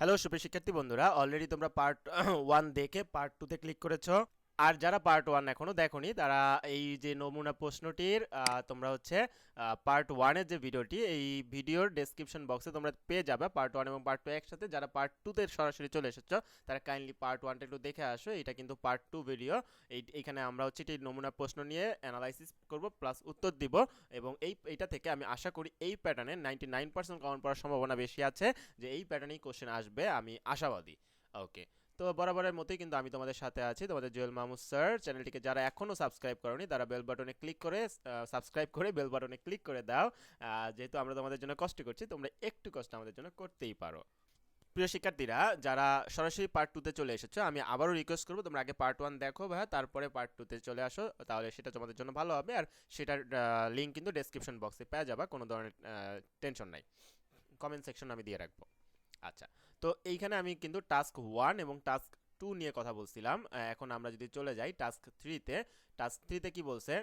Hello সুপ্রিয় শিক্ষার্থী বন্ধুরা। অলরেডি তোমরা পার্ট ওয়ান দেখে পার্ট টুতে ক্লিক করেছ। আর যারা পার্ট ওয়ান এখনও দেখোনি, তারা এই যে নমুনা প্রশ্নটির তোমরা হচ্ছে পার্ট ওয়ানের যে ভিডিওটি, এই ভিডিওর ডেসক্রিপশন বক্সে তোমরা পেয়ে যাবে পার্ট ওয়ান এবং পার্ট টু একসাথে। যারা পার্ট টুতে সরাসরি চলে এসেছ, তারা কাইন্ডলি পার্ট ওয়ানটা একটু দেখে আসো। এটা কিন্তু পার্ট টু ভিডিও এই, এখানে আমরা হচ্ছে এটি নমুনা প্রশ্ন নিয়ে অ্যানালাইসিস করব প্লাস উত্তর দিব। এবং এই, এইটা থেকে আমি আশা করি এই প্যাটার্নে নাইনটি নাইন পার্সেন্ট কমন পড়ার সম্ভাবনা বেশি আছে, যে এই প্যাটার্নেই কোশ্চেন আসবে, আমি আশাবাদী। ওকে তো বরাবরের মতোই কিন্তু আমি তোমাদের সাথে আছি, তোমাদের জুয়েল মাহমুদ স্যার। চ্যানেলটিকে যারা এখনও সাবস্ক্রাইব করনি, তারা বেল বাটনে ক্লিক করে সাবস্ক্রাইব করে বেল বাটনে ক্লিক করে দাও। যেহেতু আমরা তোমাদের জন্য কষ্ট করছি, তোমরা একটু কষ্ট আমাদের জন্য করতেই পারো। প্রিয় শিক্ষার্থীরা, যারা সরাসরি পার্ট টুতে চলে এসেছ, আমি আবারও রিকোয়েস্ট করব, তোমরা আগে পার্ট ওয়ান দেখো ভাইয়া, তারপরে পার্ট টুতে চলে আসো, তাহলে সেটা তোমাদের জন্য ভালো হবে। আর সেটার লিঙ্ক কিন্তু ডেসক্রিপশন বক্সে পেয়ে যাবা, কোনো ধরনের টেনশন নাই। কমেন্ট সেকশন আমি দিয়ে রাখব। আচ্ছা তো এইখানে আমি কিন্তু টাস্ক ওয়ান এবং টাস্ক টু নিয়ে কথা বলছিলাম এখন আমরা যদি চলে যাই টাস্ক থ্রিতে টাস্ক থ্রিতে কি বলছে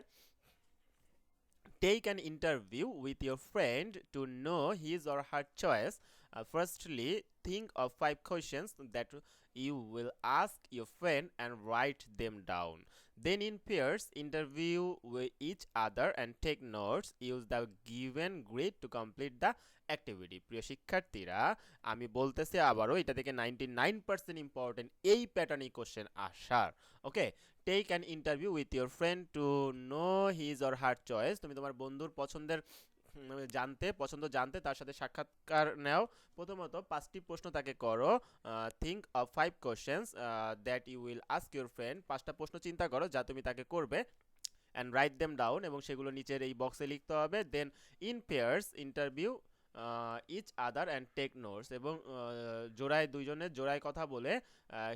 Take an interview with your friend to know his or her choice. Uh, firstly, think of five questions that you will ask your friend and write them down. Then, in pairs, interview with each other and take notes. Use the given grid to complete the activity. প্রিয় শিক্ষার্থীরা আমি বলতেছি আবারও এটা থেকে ninety nine percent important এই প্যাটার্নই question আসার okay take an interview with your friend to know his or her choice তুমি তোমার বন্ধুর পছন্দের জানতে, পছন্দ জানতে, তার সাথে সাক্ষাৎকার নেও। প্রথমত পাঁচটি প্রশ্ন তাকে করো। Think of five questions that you will ask your friend পাঁচটা প্রশ্ন চিন্তা করো যা তুমি তাকে করবে অ্যান্ড রাইট দেম ডাউন এবং সেগুলো নিচের এই বক্সে লিখতে হবে। Then in pairs interview each other and take notes এবং জোড়ায় দুইজনের জোড়ায় কথা বলে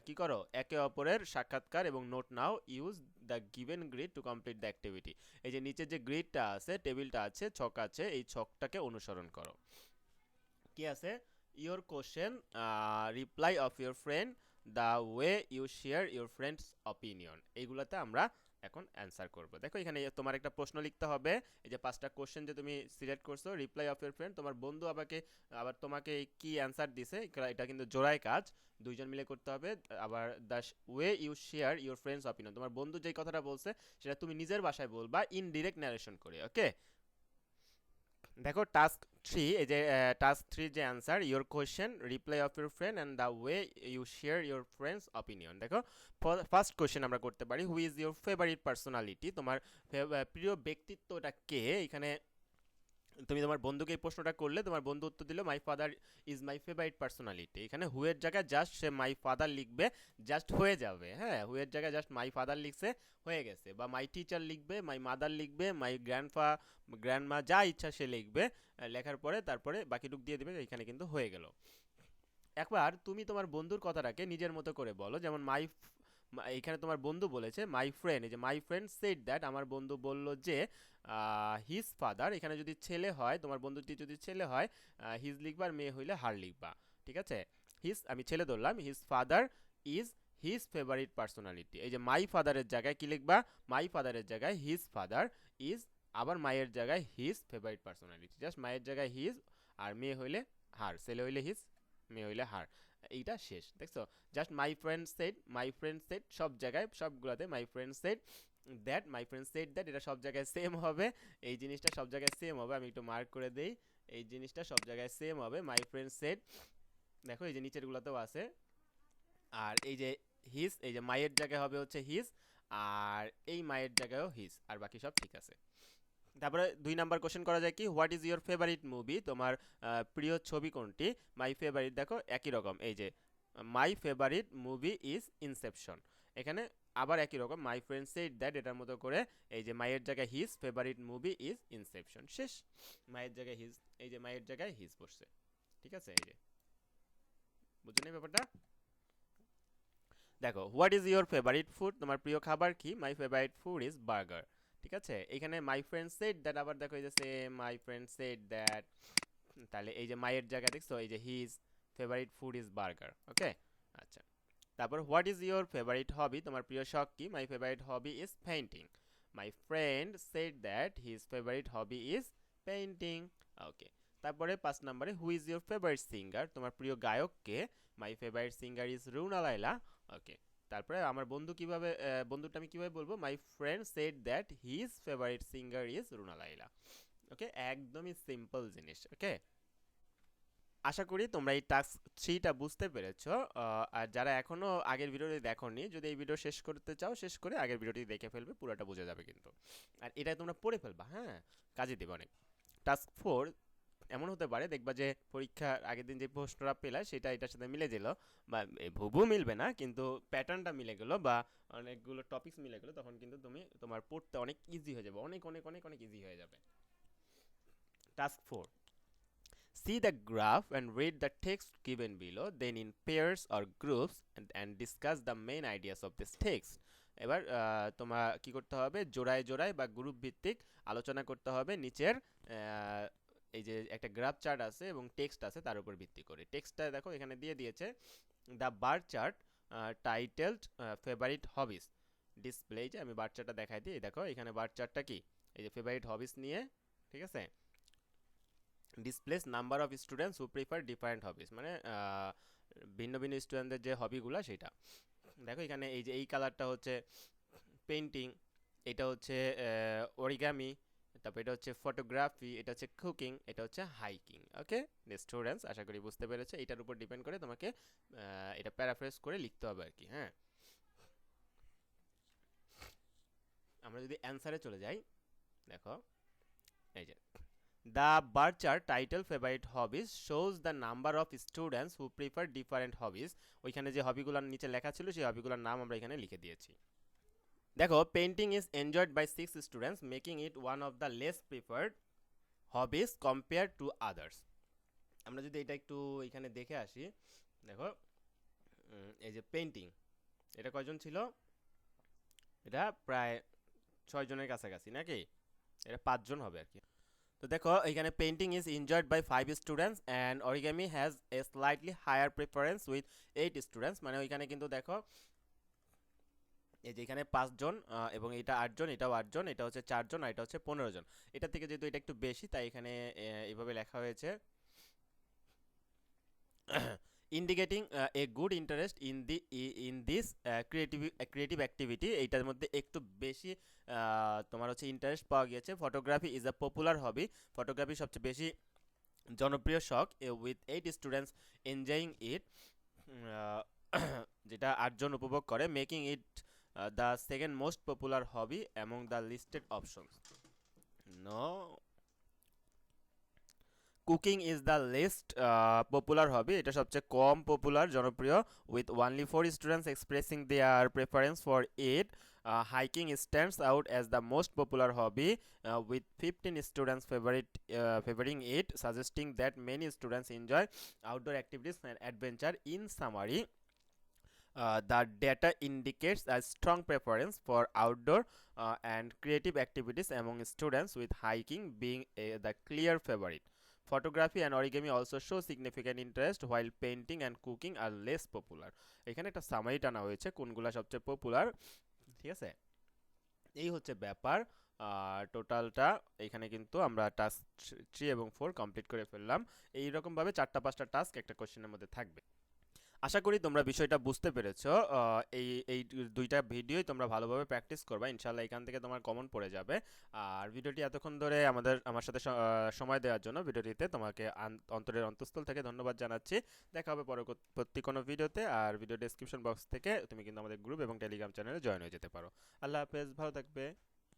কি করো? একে অপরের সাক্ষাৎকার এবং note now use the given grid to complete the activity এই যে নিচে যে গ্রিডটা আছে, টেবিলটা আছে, ছক আছে, এই ছকটাকে অনুসরণ করো। কি আছে? Your question reply of your friend the way you share your friends opinion এইগুলোতে আমরা এখন অ্যান্সার করব। দেখো, এখানে তোমার একটা প্রশ্ন লিখতে হবে। এই যে পাঁচটা কোশ্চেন যে তুমি সিলেক্ট করছ রিপ্লাই অফ ইউর ফ্রেন্ড তোমার বন্ধু আমাকে, আবার তোমাকে কি অ্যান্সার দিছে এটা- এটা কিন্তু জোড়ায় কাজ। দুইজন মিলে করতে হবে। আবার the way you share your friends opinion তোমার বন্ধু যেই কথাটা বলছে, সেটা তুমি নিজের বাসায় বলবা ইনডিরেক্ট ন্যারেশন করে ওকে দেখো টাস্ক থ্রি এই যে টাস্ক থ্রি যে answer your question reply of your friend and the way you share your friends opinion দেখো ফার্স্ট কোয়েশ্চেন আমরা করতে পারি who is your favourite personality তোমার প্রিয় ব্যক্তিত্বটা কে? এখানে তুমি তোমার বন্ধুকে এই প্রশ্নটা করলে, তোমার বন্ধু উত্তর দিল my father is my favourite personality এখানে হুয়ের জায়গায় জাস্ট সে মাই ফাদার লিখবে জাস্ট হয়ে যাবে হ্যাঁ? হুয়ের জায়গায় জাস্ট মাই ফাদার লিখছে, হয়ে গেছে। বা মাই টিচার লিখবে মাই মাদার লিখবে মাই গ্র্যান্ডফা গ্র্যান্ডমা যা ইচ্ছা সে লিখবে লেখার পরে তারপরে বাকি বাকিটুক দিয়ে দেবে, এখানে কিন্তু হয়ে গেল। একবার তুমি তোমার বন্ধুর কথাটাকে নিজের মতো করে বলো, যেমন মাই এখানে তোমার বন্ধু বলেছে মাই ফ্রেন্ড এই যে মাই ফ্রেন্ড সেড দ্যাট আমার বন্ধু বলল যে হিজ ফাদার এখানে যদি ছেলে হয়, তোমার বন্ধুটি যদি ছেলে হয় হিজ লিখবা আর মেয়ে হইলে হার লিখবা, ঠিক আছে? হিজ আমি ছেলে ধরলাম his father is his favourite personality এই যে মাই ফাদারের জায়গায় কি লিখবা? মাই ফাদারের জায়গায় হিজ ফাদার ইজ আবার মায়ের জায়গায় হিজ ফেভারিট পার্সোনালিটি জাস্ট মায়ের জায়গায় হিজ আর মেয়ে হইলে হার, ছেলে হইলে হিজ মেয়ে হইলে হার। এইটা শেষ। দেখছ? Just my friend said my friend said সব জায়গায়, সবগুলোতে my friend said that my friend said that এটা সব জায়গায় সেম হবে। এই জিনিসটা সব জায়গায় সেম হবে। আমি একটু মার্ক করে দেই। এই জিনিসটা সব জায়গায় সেম হবে। মাই ফ্রেন্ড সেট দেখো এই যে নিচেরগুলোতেও আছে। আর এই যে হিস এই যে মায়ের জায়গায় হবে হচ্ছে হিস আর এই মায়ের জায়গায়ও হিস আর বাকি সব ঠিক আছে। তারপরে দুই নাম্বার কোশ্চেন করা যায় কি what is your favourite movie তোমার প্রিয় ছবি কোনটি? মাই ফেভারিট দেখো, একই রকম। এই যে my favourite movie is Inception এখানে আবার একই রকম। মাই ফ্রেন্ড সেড দ্যাট এটার মতো করে, এই যে, মায়ের জায়গায় his favourite movie is Inception শেষ। মায়ের জায়গায় হিজ এই যে, মায়ের জায়গায় হিজ বসছে। ঠিক আছে, এই যে। বুঝছেন এই ব্যাপারটা? দেখো what is your favourite food তোমার প্রিয় খাবার কি? My favourite food is burger ঠিক আছে? এখানে মাই ফ্রেন্ড সেড দ্যাট আবার দেখো এই যে সে মাই ফ্রেন্ড সেড দ্যাট তাহলে এই যে মায়ের জায়গায় দেখছ? এই যে his favourite food is burger okay আচ্ছা। তারপর what is your favourite hobby তোমার প্রিয় শখ কি? My favourite hobby is painting my friend said that his favourite hobby is painting okay তারপরে পাঁচ নম্বরে who is your favourite singer তোমার প্রিয় গায়ককে my favourite singer is Runa Laila okay তারপরে আমার বন্ধু কীভাবে বন্ধুটা আমি কীভাবে বলব? My friend said that his favourite singer is Runa Laila okay একদমই সিম্পল জিনিস ওকে আশা করি তোমরা এই টাস্ক থ্রিটা বুঝতে পেরেছ। আর যারা এখনও আগের ভিডিওটি দেখোনি, যদি এই ভিডিও শেষ করতে চাও, শেষ করে আগের ভিডিওটি দেখে ফেলবে, পুরোটা বোঝা যাবে কিন্তু। আর এটা তোমরা পড়ে ফেলবা হ্যাঁ? কাজে দেবে অনেক। টাস্ক ফোর এমন হতে পারে দেখবা যে পরীক্ষার আগের দিন যে প্রশ্নটা পেলা সেটা এটার সাথে মিলে গেল বা হুবহু মিলবে না কিন্তু প্যাটার্নটা মিলে গেলো বা অনেকগুলো টপিকস মিলে গেলো তখন কিন্তু তুমি তোমার পড়তে অনেক ইজি হয়ে যাবে অনেক অনেক অনেক অনেক ইজি হয়ে যাবে। Task four See the graph and read the text given below, then in pairs or groups and, and discuss main ideas of this text. এবার তোমার কি করতে হবে? জোড়ায় জোড়ায় বা গ্রুপ ভিত্তিক আলোচনা করতে হবে নিচের এই যে একটা গ্রাফ চার্ট আছে এবং টেক্সট আছে তার উপর ভিত্তি করে। টেক্সটটা দেখো এখানে দিয়ে দিয়েছে the bar chart titled favourite hobbies display যে আমি বার চার্টটা দেখাই দিই দেখো এখানে বার চার্টটা কি? এই যে ফেভারিট হবিস নিয়ে, ঠিক আছে? Displays number of students who prefer different hobbies মানে ভিন্ন ভিন্ন স্টুডেন্টদের যে হবিগুলো সেটা। দেখো এখানে এই যে এই কালারটা হচ্ছে পেন্টিং এটা হচ্ছে অরিগামি তারপর এটা হচ্ছে ফটোগ্রাফি এটা হচ্ছে কুকিং এটা হচ্ছে হাইকিং ওকে স্টুডেন্টস আশা করি বুঝতে পেরেছে, এটার উপর ডিপেন্ড করে তোমাকে এটা প্যারাফ্রেজ করে লিখতে হবে আর কি হ্যাঁ? আমরা যদি অ্যান্সারে চলে যাই, দেখো, এই যে bar chart title favorite hobbies shows the number of students who prefer different hobbies. ওইখানে যে হবিগুলোর নিচে লেখা ছিল, সেই হবিগুলোর নাম আমরা এখানে লিখে দিয়েছি। দেখো painting is enjoyed by six students making it one of the less preferred hobbies compare to others আমরা যদি এটা একটু এখানে দেখে আসি, দেখো এই যে পেন্টিং এটা কয়জন ছিল? এটা প্রায় ছয় জনের কাছাকাছি, নাকি? এটা পাঁচজন হবে আর কি। তো দেখো, এখানে painting is enjoyed by five students and origami has a slightly higher preference with eight students মানে ওইখানে কিন্তু দেখো এই যে এখানে পাঁচজন এবং এটা আটজন এটাও আটজন এটা হচ্ছে চারজন আর এটা হচ্ছে পনেরো জন। এটা থেকে যেহেতু এটা একটু বেশি তাই এখানে আহ, এইভাবে লেখা হয়েছে। Indicating a good interest in the in this creative creative activity এইটার মধ্যে একটু বেশি তোমার হচ্ছে ইন্টারেস্ট পাওয়া গিয়েছে। Photography is a popular hobby photography সবচেয়ে বেশি জনপ্রিয় শখ with eight students enjoying it যেটা আটজন উপভোগ করে making it the second most popular hobby among the listed options no cooking is the least popular hobby এটা সবচেয়ে কম পপুলার জনপ্রিয় with only four students expressing their preference for it hiking stands out as the most popular hobby 15 students favorite uh, favoring it suggesting that many students enjoy outdoor activities and adventure. In summary uh, the data indicates a strong preference for outdoor uh, and creative activities among students with hiking being a, the clear favorite photography and origami also show significant interest while painting and cooking are less popular এখানে একটা summary টানা হয়েছে কোনগুলা সবচেয়ে popular ঠিক আছে এই হচ্ছে ব্যাপার টোটালটা এখানে কিন্তু আমরা টাস্ক থ্রি এবং ফোর কমপ্লিট করে ফেললাম এই রকমভাবে চারটা পাঁচটা টাস্ক একটা কোশ্চেনের মধ্যে থাকবে আশা করি তোমরা বিষয়টা বুঝতে পেরেছ এই এই দুইটা ভিডিওই তোমরা ভালোভাবে প্র্যাকটিস করবা ইনশাল্লাহ এখান থেকে তোমার কমন পড়ে যাবে। আর ভিডিওটি এতক্ষণ ধরে আমাদের, আমার সাথে সময় দেওয়ার জন্য ভিডিওটিতে তোমাকে অন্তরের অন্তঃস্থল থেকে ধন্যবাদ জানাচ্ছি। দেখা হবে পরবর্তী কোনো ভিডিওতে, আর ভিডিও ডেসক্রিপশন বক্স থেকে তুমি কিন্তু আমাদের গ্রুপ এবং টেলিগ্রাম চ্যানেলে জয়েন হয়ে যেতে পারো। আল্লাহ হাফেজ, ভালো থাকবে।